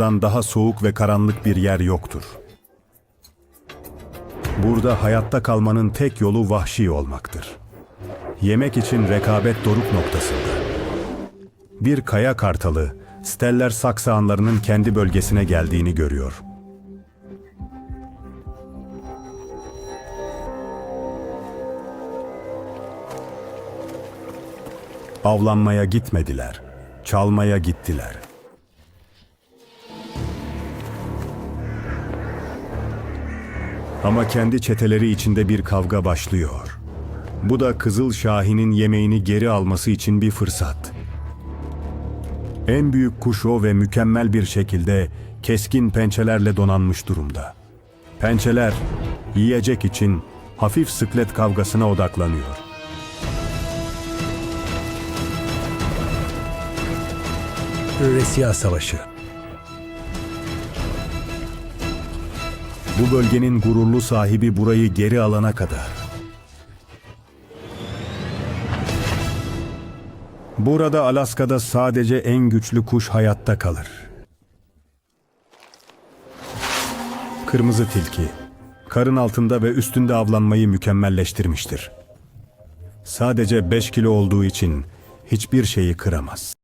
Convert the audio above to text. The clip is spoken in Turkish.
Dan daha soğuk ve karanlık bir yer yoktur. Burada hayatta kalmanın tek yolu vahşi olmaktır. Yemek için rekabet doruk noktasında. Bir kaya kartalı, Steller saksağanlarının kendi bölgesine geldiğini görüyor. Avlanmaya gitmediler, çalmaya gittiler. Ama kendi çeteleri içinde bir kavga başlıyor. Bu da Kızıl Şahin'in yemeğini geri alması için bir fırsat. En büyük kuş ve mükemmel bir şekilde keskin pençelerle donanmış durumda. Pençeler yiyecek için hafif sıklet kavgasına odaklanıyor. Resya Savaşı. Bu bölgenin gururlu sahibi burayı geri alana kadar. Burada Alaska'da sadece en güçlü kuş hayatta kalır. Kırmızı tilki, karın altında ve üstünde avlanmayı mükemmelleştirmiştir. Sadece 5 kilo olduğu için hiçbir şeyi kıramaz.